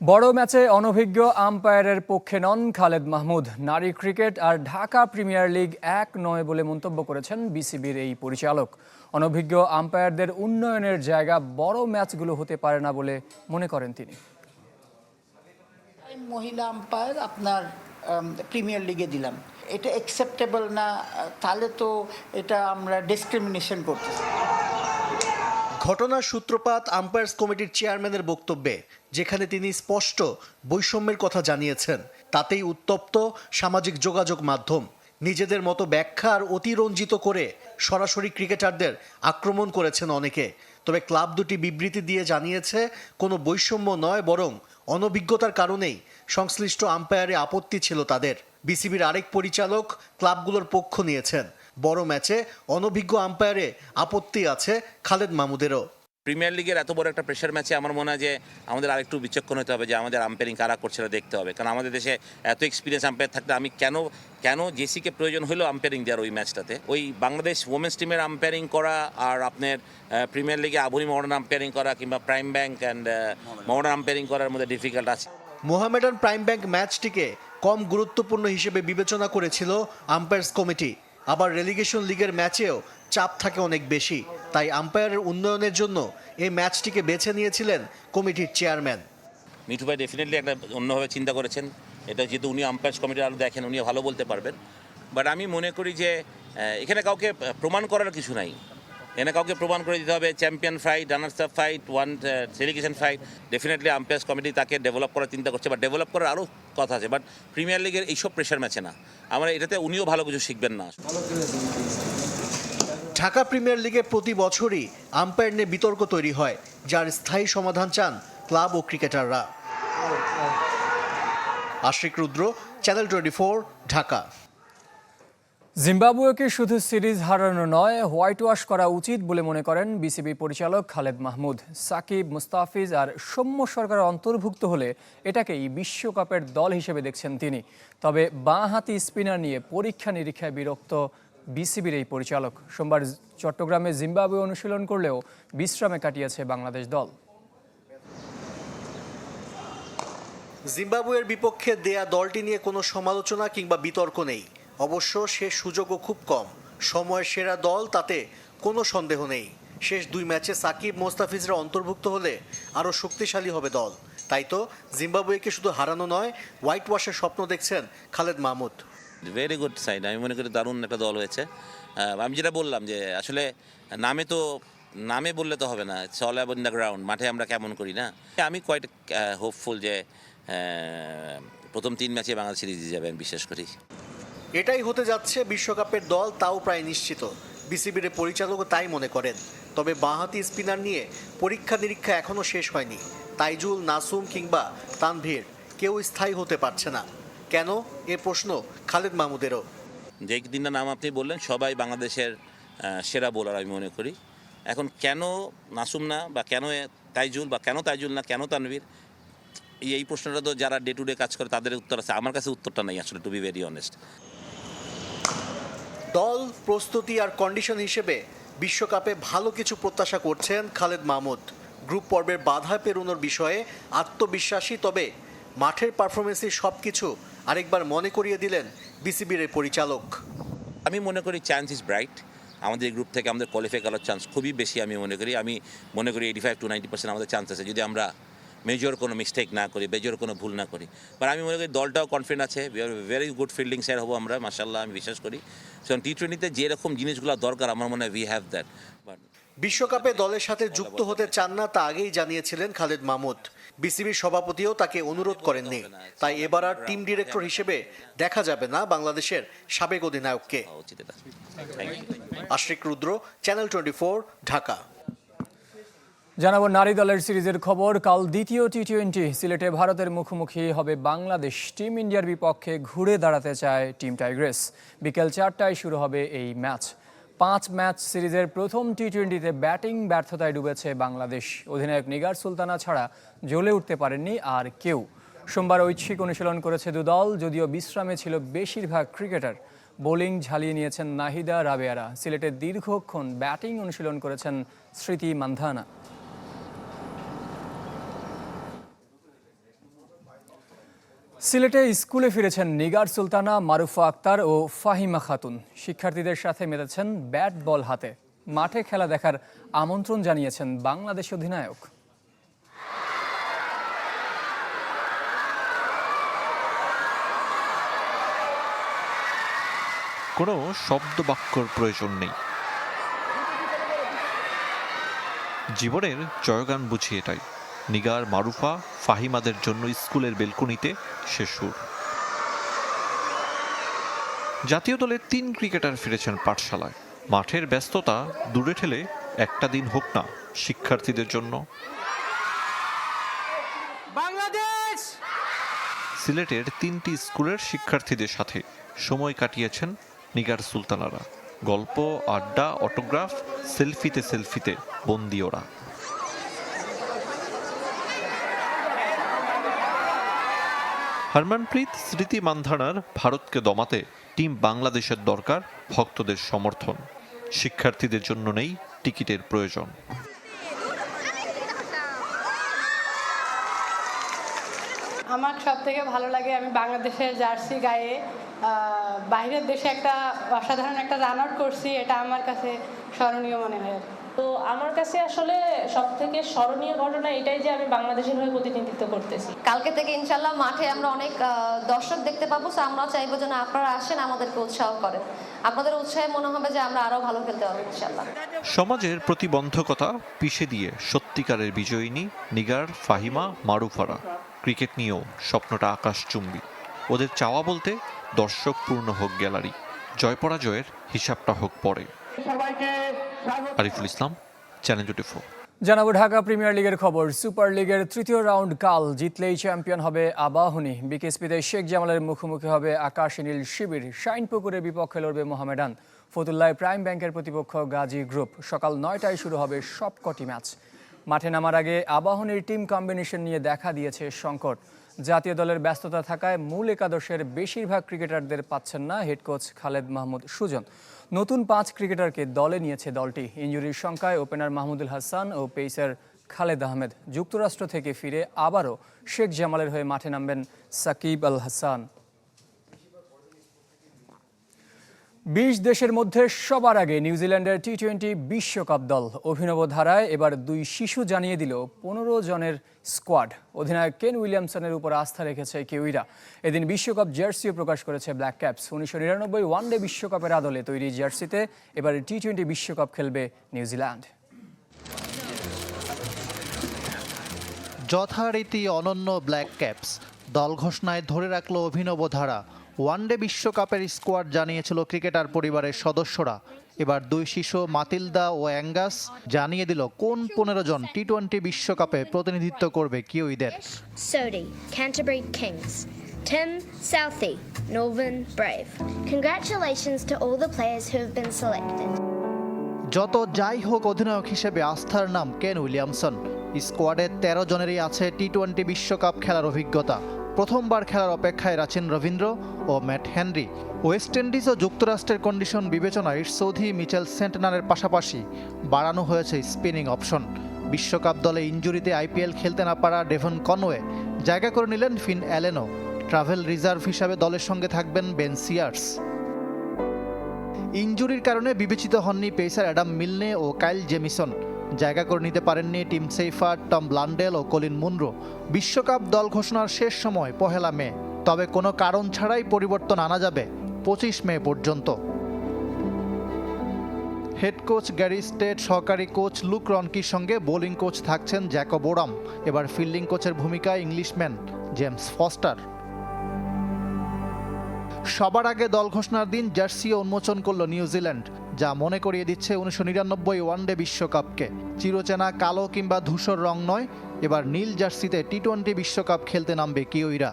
বড় ম্যাচে অনভিজ্ঞ আম্পায়ারের পক্ষে নন খালেদ মাহমুদ। নারী ক্রিকেট আর ঢাকা প্রিমিয়ার লিগ এক নয় বলে মন্তব্য করেছেন বিসিবির এই পরিচালক। অনভিজ্ঞ আম্পায়ারদের উন্নয়নের জায়গা বড় ম্যাচগুলো হতে পারে না বলে মনে করেন তিনি। মহিলা আম্পায়ার আপনার প্রিমিয়ার লিগে দিলাম। এটা অ্যাকসেপ্টেবল না? তাহলে তো এটা আমরা ডিসক্রিমিনেশন করতেছি। ঘটনার সূত্রপাত আম্পায়ার্স কমিটির চেয়ারম্যানের বক্তব্যে, যেখানে তিনি স্পষ্ট বৈষম্যের কথা জানিয়েছেন। তাতেই উত্তপ্ত সামাজিক যোগাযোগ মাধ্যম। নিজেদের মতো ব্যাখ্যা আর অতিরঞ্জিত করে সরাসরি ক্রিকেটারদের আক্রমণ করেছেন অনেকে। তবে ক্লাব দুটি বিবৃতি দিয়ে জানিয়েছে, কোনো বৈষম্য নয়, বরং অনভিজ্ঞতার কারণেই সংশ্লিষ্ট আম্পায়ারে আপত্তি ছিল তাদের। বিসিবির আরেক পরিচালক ক্লাবগুলোর পক্ষ নিয়েছেন। বড় ম্যাচে অনভিজ্ঞ আম্পায়ারে আপত্তি আছে খালেদ মাহমুদেরও। প্রিমিয়ার লিগের এত বড় একটা প্রেশার ম্যাচে আমার মনে হয় যে আমাদের আরেকটু বিচক্ষণ হতে হবে যে আমাদের আম্পায়ারিং কারা করছে দেখতে হবে। কারণ আমাদের দেশে এত এক্সপিরিয়েন্স আম্পায়ার থাকলে আমি কেন কেন জেসিকে প্রয়োজন হলো আম্পায়ারিং দেওয়ার ওই ম্যাচটাতে ওই বাংলাদেশ ওমেন্স টিমের আম্পায়ারিং করা আর আপনার প্রিমিয়ার লিগে আবুনি মডার্ন আম্পায়ারিং করা কিংবা prime bank and modern umpiring করার মধ্যে ডিফিকাল্ট আছে। মোহামেডান প্রাইম ব্যাংক ম্যাচটিকে কম গুরুত্বপূর্ণ হিসেবে বিবেচনা করেছিল আম্পায়ার্স কমিটি আবার রেলিগেশন লিগের ম্যাচেও চাপ থাকে অনেক বেশি। তাই আম্পায়ারের উন্নয়নের জন্য এই ম্যাচটিকে বেছে নিয়েছিলেন কমিটির চেয়ারম্যান মিঠু ভাই ডেফিনেটলি একটা অন্যভাবে চিন্তা করেছেন। এটা যেহেতু উনি আম্পায়ার্স কমিটি আরও দেখেন উনি ভালো বলতে পারবেন। বাট আমি মনে করি যে এখানে কাউকে প্রমাণ করার কিছু নাই। এখানে কাউকে প্রমাণ করে দিতে হবে champion fight runners up fight one relegation fight definitely umpires committee তাকে ডেভেলপ করার চিন্তা করছে বা ডেভেলপ করার আরও কথা আছে বাট প্রিমিয়ার লিগের এইসব প্রেশার ম্যাচে না। আমরা এটাতে উনিও ভালো কিছু শিখবেন না। ঢাকা প্রিমিয়ার লিগে প্রতি বছরই আম্পায়ার নিয়ে বিতর্ক তৈরি হয়, যার স্থায়ী সমাধান চান ক্লাব ও ক্রিকেটাররা। Ashik Rudra channel twenty Dhaka. জিম্বাবুয়েকে শুধু সিরিজ হারানো নয়, হোয়াইট ওয়াশ করা উচিত বলে মনে করেন বিসিবি পরিচালক খালেদ মাহমুদ। সাকিব, মুস্তাফিজ আর সৌম্য সরকার অন্তর্ভুক্ত হলে এটাকেই বিশ্বকাপের দল হিসেবে দেখছেন তিনি। তবে বাঁ হাতি স্পিনার নিয়ে পরীক্ষা নিরীক্ষায় বিরক্ত বিসিবির এই পরিচালক। সোমবার চট্টগ্রামে জিম্বাবুয়ে অনুশীলন করলেও বিশ্রামে কাটিয়েছে বাংলাদেশ দল। জিম্বাবুয়ের বিপক্ষে দেয়া দলটি নিয়ে কোনো সমালোচনা কিংবা বিতর্ক নেই। অবশ্য সে সুযোগও খুব কম। সময়ের সেরা দল তাতে কোনো সন্দেহ নেই। শেষ দুই ম্যাচে সাকিব মোস্তাফিজরা অন্তর্ভুক্ত হলে আরও শক্তিশালী হবে দল। তাই তো জিম্বাবুয়েকে শুধু হারানো নয় হোয়াইট ওয়াশের স্বপ্ন দেখছেন Khaled Mahmud. Very good side আমি মনে করি দারুণ একটা দল হয়েছে। আমি যেটা বললাম যে আসলে নামে তো, নামে বললে তো হবে না। অ্যাব ইন দ্য গ্রাউন্ড মাঠে আমরা কেমন করি না? আমি কোয়াইট হোপফুল যে প্রথম তিন ম্যাচে বাংলাদেশ সিরিজ যাবে আমি বিশ্বাস করি। এটাই হতে যাচ্ছে বিশ্বকাপের দল তাও প্রায় নিশ্চিত। বিসিবির পরিচালকও তাই মনে করেন। তবে বাঁহাতি স্পিনার নিয়ে পরীক্ষা নিরীক্ষা এখনও শেষ হয়নি। তাইজুল, নাসুম কিংবা তানভীর কেউ স্থায়ী হতে পারছে না। কেন? এ প্রশ্ন খালেদ মাহমুদেরও। যে তিনটা নাম আপনি বললেন, সবাই বাংলাদেশের সেরা বোলার আমি মনে করি। এখন কেন নাসুম না বা কেন তাইজুল বা কেন তাইজুল না, কেন তানভীর? এই প্রশ্নটা তো যারা ডে টু ডে কাজ করে তাদের উত্তর আছে। আমার কাছে উত্তরটা নেই আসলে টু বি ভেরি অনেস্ট দল, প্রস্তুতি আর কন্ডিশন হিসেবে বিশ্বকাপে ভালো কিছু প্রত্যাশা করছেন খালেদ মাহমুদ। গ্রুপ পর্বের বাধা পেরোনোর বিষয়ে আত্মবিশ্বাসী, তবে মাঠের পারফরমেন্সের সব কিছু আরেকবার মনে করিয়ে দিলেন বিসিবির পরিচালক। আমি মনে করি চান্স ইজ ব্রাইট আমাদের গ্রুপ থেকে আমাদের কোয়ালিফাই করার চান্স খুবই বেশি আমি মনে করি। আমি মনে করি eighty five to ninety percent আমাদের চান্স আছে। যদি আমরা মেজর কোনো মিস্টেক না করি মেজর কোনো ভুল না করি। বাট আমি মনে করি দলটাও কনফিডেন্ট আছে ভেরি গুড ফিল্ডিং স্যার হব আমরা মাসাল্লাহ আমি বিশ্বাস করি। সো টি টোয়েন্টিতে যেরকম জিনিসগুলো দরকার আমার মনে হয় উই হ্যাভ দ্যাট বাট বিশ্বকাপে দলের সাথে যুক্ত হতে চান না তা আগেই জানিয়েছিলেন খালেদ মাহমুদ। বিসিবির সভাপতিও তাকে অনুরোধ করেননি। তাই এবার আর টিম ডিরেক্টর হিসেবে দেখা যাবে না বাংলাদেশের সাবেক অধিনায়ককে। ইউ আশ্রিক রুদ্র চ্যানেল টোয়েন্টি ঢাকা। জানাব নারী দলের সিরিজের খবর। কাল দ্বিতীয় টি টোয়েন্টি সিলেটে ভারতের মুখোমুখি হবে বাংলাদেশ। টিম ইন্ডিয়ার বিপক্ষে ঘুরে দাঁড়াতে চায় টিম টাইগ্রেস। বিকেল চারটায় শুরু হবে এই ম্যাচ। পাঁচ ম্যাচ সিরিজের প্রথম টি টোয়েন্টিতে ব্যাটিং ব্যর্থতায় ডুবেছে বাংলাদেশ। অধিনায়ক নিগার সুলতানা ছাড়া জ্বলে উঠতে পারেননি আর কেউ। সোমবার ঐচ্ছিক অনুশীলন করেছে দুদল যদিও বিশ্রামে ছিল বেশিরভাগ ক্রিকেটার। বোলিং ঝালিয়ে নিয়েছেন নাহিদা রাবেয়ারা। সিলেটে দীর্ঘক্ষণ ব্যাটিং অনুশীলন করেছেন স্মৃতি মান্ধানা। সিলেটে স্কুলে ফিরেছেন নিগার সুলতানা, মারুফা আক্তার ও ফাহিমা খাতুন। শিক্ষার্থীদের সাথে মেতেছেন ব্যাট বল হাতে। মাঠে খেলা দেখার আমন্ত্রণ জানিয়েছেন বাংলাদেশ অধিনায়ক। কোনো শব্দ বাক্যর প্রয়োজন নেই। জীবনের জয়গান বুঝি এটাই। নিগার মারুফা ফাহিমাদের জন্য স্কুলের বেলকনিতে সে সুর। জাতীয় দলের তিন ক্রিকেটার ফিরেছেন পাঠশালায়। মাঠের ব্যস্ততা দূরে ঠেলে একটা দিন হোক না শিক্ষার্থীদের জন্য। বাংলাদেশ! সিলেটের তিনটি স্কুলের শিক্ষার্থীদের সাথে সময় কাটিয়েছেন নিগার সুলতানারা। গল্প আড্ডা অটোগ্রাফ সেলফিতে সেলফিতে বন্দি ওরা হরমনপ্রীত স্মৃতি মান্ধানার ভারতকে দমাতে টিম বাংলাদেশের দরকার, ভক্তদের সমর্থন। শিক্ষার্থীদের জন্য নেই টিকিটের প্রয়োজন। আমার সব থেকে ভালো লাগে আমি বাংলাদেশের জার্সি গায়ে। বাইরের দেশে একটা অসাধারণ একটা রান আউট করছি, এটা আমার কাছে স্মরণীয় মনে হয়। তো আমার কাছে আসলে সব থেকে স্মরণীয় ঘটনা এটাই যে আমি বাংলাদেশের হয়ে প্রতিনিধিত্ব করতেছি। কালকে থেকে ইনশাল্লাহ মাঠে আমরা অনেক দর্শক দেখতে পাবো সো আমরা চাইব যেন আপনারা আসেন আমাদেরকে উৎসাহ করেন। আপনাদের উৎসাহে মনে হবে যে আমরা আরও ভালো খেলতে পারব ইনশাল্লাহ সমাজের প্রতিবন্ধকতা পিষে দিয়ে সত্যিকারের বিজয়িনী নিগার ফাহিমা মারুফারা। ক্রিকেট নিয়েও স্বপ্নটা আকাশ আকাশচুম্বী। ওদের চাওয়া বলতে দর্শক পূর্ণ হোক গ্যালারি জয় পরাজয়ের হিসাবটা হোক পরে। Ariful Islam channel twenty four জানাব ঢাকা প্রিমিয়ার লিগের খবর। সুপার লিগের তৃতীয় রাউন্ড কাল জিতলেই চ্যাম্পিয়ন হবে আবাহনী। বিকেএসপিতে শেখ জামালের মুখোমুখি হবে আকাশ নীল শিবির। শাইনপুকুরের বিপক্ষে লড়বে মোহামেডান। ফতুল্লায় প্রাইম ব্যাংকের প্রতিপক্ষ গাজী গ্রুপ। সকাল নয়টায় শুরু হবে সবকটি ম্যাচ। মাঠে নামার আগে আবাহনীর টিম কম্বিনেশন নিয়ে দেখা দিয়েছে সংকট। জাতীয় দলের ব্যস্ততা থাকায় মূল একাদশের বেশিরভাগ ক্রিকেটারদের পাচ্ছেন না হেড কোচ খালেদ মাহমুদ সুজন। নতুন পাঁচ ক্রিকেটারকে দলে নিয়েছে দলটি। ইঞ্জুরির সংখ্যায় ওপেনার মাহমুদুল হাসান ও পেসার খালেদ আহমেদ যুক্তরাষ্ট্র থেকে ফিরে আবারও শেখ জামালের হয়ে মাঠে নামবেন সাকিব আল হাসান। বিশ দেশের মধ্যে সবার আগে নিউজিল্যান্ডের টি টোয়েন্টি বিশ্বকাপ দল অভিনব ধারায় এবার দুই শিশু জানিয়ে দিল পনেরো জনের স্কোয়াড। অধিনায়ক কেন উইলিয়ামসনের উপর আস্থা রেখেছে কিউইরা। এদিন বিশ্বকাপ জার্সিও প্রকাশ করেছে ব্ল্যাক ক্যাপস। উনিশশো নিরানব্বই ওয়ানডে বিশ্বকাপের আদলে তৈরি জার্সিতে এবার টি টোয়েন্টি বিশ্বকাপ খেলবে নিউজিল্যান্ড। যথারীতি অনন্য ব্ল্যাক ক্যাপস। দল ঘোষণায় ধরে রাখল অভিনব ধারা। ওয়ানডে বিশ্বকাপের স্কোয়াড জানিয়েছিল ক্রিকেটার পরিবারের সদস্যরা এবার দুই শিশু মাতিলদা ও অ্যাঙ্গাস জানিয়ে দিল কোন পনেরো জন টি টোয়েন্টি বিশ্বকাপে প্রতিনিধিত্ব করবে কিউইদের Sodi, Canterbury Kings. Tim Southey, Northern Brave. Congratulations to all the players who have been selected. যত যাই হোক অধিনায়ক হিসেবে আস্থার নাম কেন উইলিয়ামসন স্কোয়াডের তেরো জনেরই আছে টি টোয়েন্টি বিশ্বকাপ খেলার অভিজ্ঞতা প্রথমবার খেলার অপেক্ষায় আছেন রবীন্দ্র ও ম্যাট হেনরি। ওয়েস্ট ইন্ডিজ ও যুক্তরাষ্ট্রের কন্ডিশন বিবেচনায় সৌধি মিচেল সেন্টনারের পাশাপাশি বাড়ানো হয়েছে স্পিনিং অপশন। বিশ্বকাপ দলে ইঞ্জুরিতে আইপিএল খেলতে না পারা ডেভন কনওয়ে জায়গা করে নিলেন ফিন অ্যালেনো ট্রাভেল রিজার্ভ হিসাবে দলের সঙ্গে থাকবেন বেন সিয়ার্স। ইঞ্জুরির কারণে বিবেচিত হননি পেসার অ্যাডাম মিলনে ও কাইল জেমিসন। জায়গা করে নিতে পারেননি টিম সেইফার টম ব্লান্ডেল ও কলিন মুনরো। বিশ্বকাপ দল ঘোষণার শেষ সময়, পহেলা মে। তবে কোনো কারণ ছাড়াই পরিবর্তন আনা যাবে পঁচিশ মে পর্যন্ত। হেড কোচ গ্যারি স্টেট, সহকারী কোচ লুক রনকির সঙ্গে বোলিং কোচ থাকছেন জ্যাকব ওরাম। এবার ফিল্ডিং কোচের ভূমিকায় ইংলিশম্যান জেমস ফস্টার। সবার আগে দল ঘোষণার দিন জার্সিও উন্মোচন করল নিউজিল্যান্ড যা মনে করিয়ে দিচ্ছে উনিশশো নিরানব্বই ওয়ানডে বিশ্বকাপকে। চিরচেনা কালো কিংবা ধূসর রং নয়, এবার নীল জার্সিতে টি টোয়েন্টি বিশ্বকাপ খেলতে নামবে কিউইরা।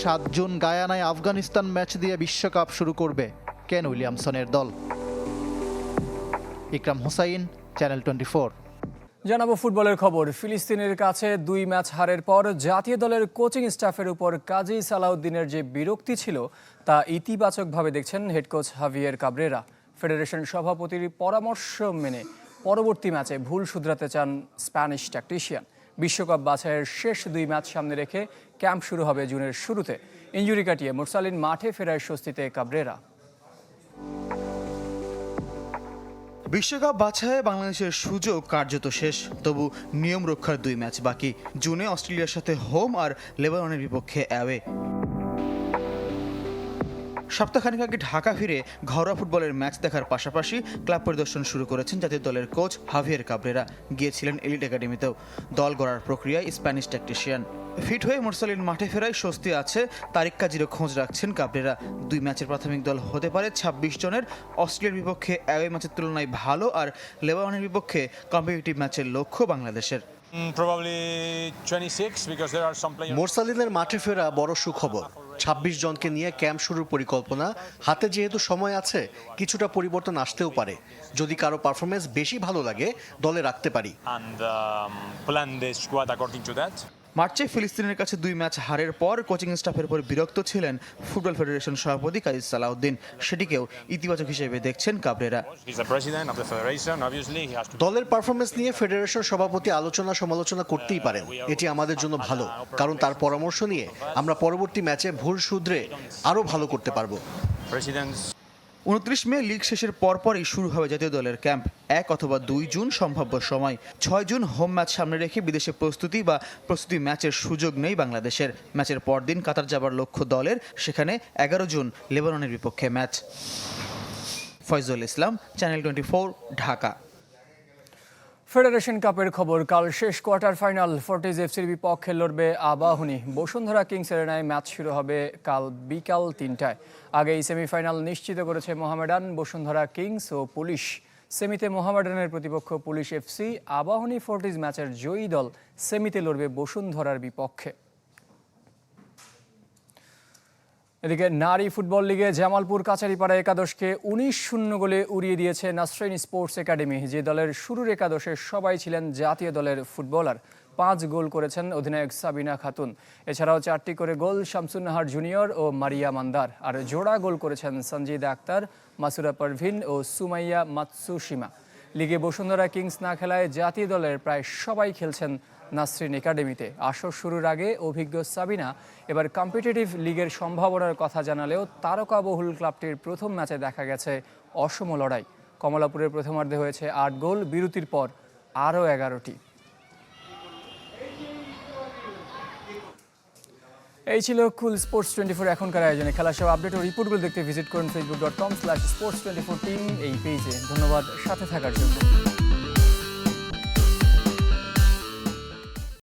সাত জুন গায়ানায় আফগানিস্তান ম্যাচ দিয়ে বিশ্বকাপ শুরু করবে কেন উইলিয়ামসনের দল। ইকরাম হুসাইন, চ্যানেল টোয়েন্টি জানাব ফুটবলের খবর। ফিলিস্তিনের কাছে দুই ম্যাচ হারের পর জাতীয় দলের কোচিং স্টাফের উপর কাজী সালাউদ্দিনের যে বিরক্তি ছিল, তা ইতিবাচকভাবে দেখছেন head coach Javier Cabrera. Federation সভাপতির পরামর্শ মেনে পরবর্তী ম্যাচে ভুল শুধরাতে চান স্প্যানিশ ট্যাকটিশিয়ান। বিশ্বকাপ বাছাইয়ের শেষ দুই ম্যাচ সামনে রেখে ক্যাম্প শুরু হবে জুনের শুরুতে। ইঞ্জুরি কাটিয়ে মুরসালিন মাঠে ফেরায় স্বস্তিতে কাবরেরা। বিশ্বকাপ বাছায় বাংলাদেশের সুযোগ কার্যত শেষ। তবু নিয়ম রক্ষার দুই ম্যাচ বাকি। জুনে অস্ট্রেলিয়ার সাথে হোম আর লেবাননের বিপক্ষে অ্যাওয়ে সপ্তাহখানেক আগে ঢাকা ফিরে ঘরোয়া ফুটবলের ম্যাচ দেখার পাশাপাশি ক্লাব পরিদর্শন শুরু করেছেন জাতীয় দলের কোচ হাভিয়ার কাবরেরা। গিয়েছিলেন এলিট একাডেমিতেও। দল গড়ার প্রক্রিয়ায় স্প্যানিশ ট্যাকটিশিয়ান। ফিট হয়ে মোরসালিন মাঠে ফেরায় স্বস্তি আছে তারিক কাজিরও খোঁজ রাখছেন কাবরেরা। দুই ম্যাচের প্রাথমিক দল হতে পারে ২৬ জনের। অস্ট্রেলিয়ার বিপক্ষে অ্যাওয়ে ম্যাচের তুলনায় ভালো আর লেবাননের বিপক্ষে কম্পিটিটিভ ম্যাচের লক্ষ্য বাংলাদেশের। মোরসালিনের মাঠে ফেরা বড় সুখবর। ২৬ জনকে নিয়ে ক্যাম্প শুরুর পরিকল্পনা। হাতে যেহেতু সময় আছে, কিছুটা পরিবর্তন আসতেও পারে। যদি কারও পারফরমেন্স বেশি ভালো লাগে, দলে রাখতে পারি। মার্চে ফিলিস্তিনের কাছে দুই ম্যাচ হারের পর কোচিং স্টাফের উপর বিরক্ত ছিলেন ফুটবল ফেডারেশন সভাপতি কাজী সালাউদ্দিন। সেটিকেও ইতিবাচক হিসেবে দেখছেন কাবরেরা। দলের পারফরমেন্স নিয়ে ফেডারেশন সভাপতি আলোচনা সমালোচনা করতেই পারেন। এটি আমাদের জন্য ভালো কারণ তার পরামর্শ নিয়ে আমরা পরবর্তী ম্যাচে ভুল শুধরে আরও ভালো করতে পারব। উনত্রিশ মে লিগ শেষের পরপরই শুরু হবে জাতীয় দলের ক্যাম্প। এক অথবা দুই জুন সম্ভাব্য সময়। ছয় জুন হোম ম্যাচ সামনে রেখে বিদেশে প্রস্তুতি বা প্রস্তুতি ম্যাচের সুযোগ নেই বাংলাদেশের। ম্যাচের পরদিন কাতার যাবার লক্ষ্য দলের, সেখানে এগারো জুন লেবাননের বিপক্ষে match. Foyzul Islam, channel twenty Dhaka. Federation কাপের খবর, কাল শেষ কোয়ার্টার ফাইনাল, ফোর্টিজ এফসির বিপক্ষে লড়বে আবাহনী। বসুন্ধরা কিংস এরেনায় ম্যাচ শুরু হবে কাল বিকাল তিনটায়। আগে এই সেমিফাইনাল নিশ্চিত করেছে মোহামেডান, বসুন্ধরা কিংস ও পুলিশ। সেমিতে মোহামেডানের প্রতিপক্ষ পুলিশ এফসি। আবাহনী ফোর্টিজ ম্যাচের জয়ী দল সেমিতে লড়বে বসুন্ধরার বিপক্ষে। এদিকে নারী ফুটবল লিগে জামালপুর কাছারিপাড়া একাদশকে উনিশ শূন্য গোলে উড়িয়ে দিয়েছে নাসরিন স্পোর্টস একাডেমি। যে দলের শুরুর একাদশে সবাই ছিলেন জাতীয় দলের ফুটবলার। পাঁচ গোল করেছেন অধিনায়ক সাবিনা খাতুন। এছাড়াও চারটি করে গোল শামসুন্নাহার জুনিয়র ও মারিয়া মান্দার। আর জোড়া গোল করেছেন সঞ্জিদা আক্তার, মাসুরা পারভিন ও সুমাইয়া মাতসুসীমা লিগে বসুন্ধরা কিংস না খেলায় জাতীয় দলের প্রায় সবাই খেলছেন নাসরিন একাডেমিতে। আসর শুরুর আগে অভিজ্ঞ সাবিনা এবার কম্পিটিটিভ লিগের সম্ভাবনার কথা জানালেও তারকাবহুল ক্লাবটির প্রথম ম্যাচে দেখা গেছে অসম লড়াই। কমলাপুরের প্রথমার্ধে হয়েছে আট গোল, বিরতির পর আরও এগারোটি। এই ছিল কুল স্পোর্টস টোয়েন্টি ফোর এখনকার আয়োজনে। খেলা সব আপডেট ও রিপোর্টগুলো দেখতে ভিজিট করুন Facebook dot com slash sports twenty four team এই পেজে ধন্যবাদ, সাথে থাকার জন্য।